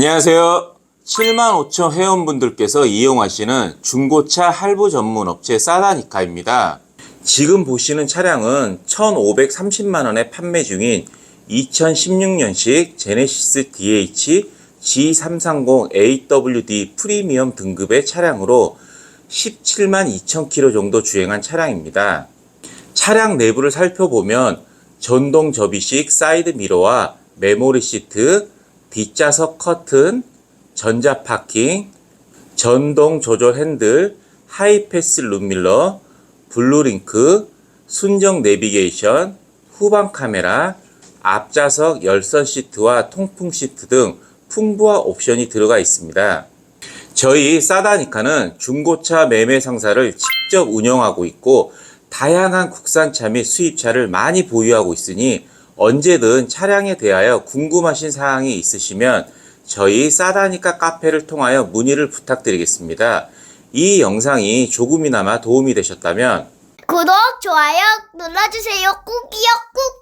안녕하세요. 7만 5천 회원분들께서 이용하시는 중고차 할부 전문 업체 사다니카입니다. 지금 보시는 차량은 1,530만 원에 판매 중인 2016년식 제네시스 DH G330 AWD 프리미엄 등급의 차량으로 17만 2천 킬로 정도 주행한 차량입니다. 차량 내부를 살펴보면 전동 접이식 사이드 미러와 메모리 시트, 뒷좌석 커튼, 전자 파킹, 전동 조절 핸들, 하이패스 룸밀러, 블루링크, 순정 내비게이션, 후방 카메라, 앞좌석 열선 시트와 통풍 시트 등 풍부한 옵션이 들어가 있습니다. 저희 사다니카는 중고차 매매 상사를 직접 운영하고 있고 다양한 국산차 및 수입차를 많이 보유하고 있으니 언제든 차량에 대하여 궁금하신 사항이 있으시면 저희 사다니카 카페를 통하여 문의를 부탁드리겠습니다. 이 영상이 조금이나마 도움이 되셨다면 구독, 좋아요 눌러주세요. 꾹이요, 꾹꾹.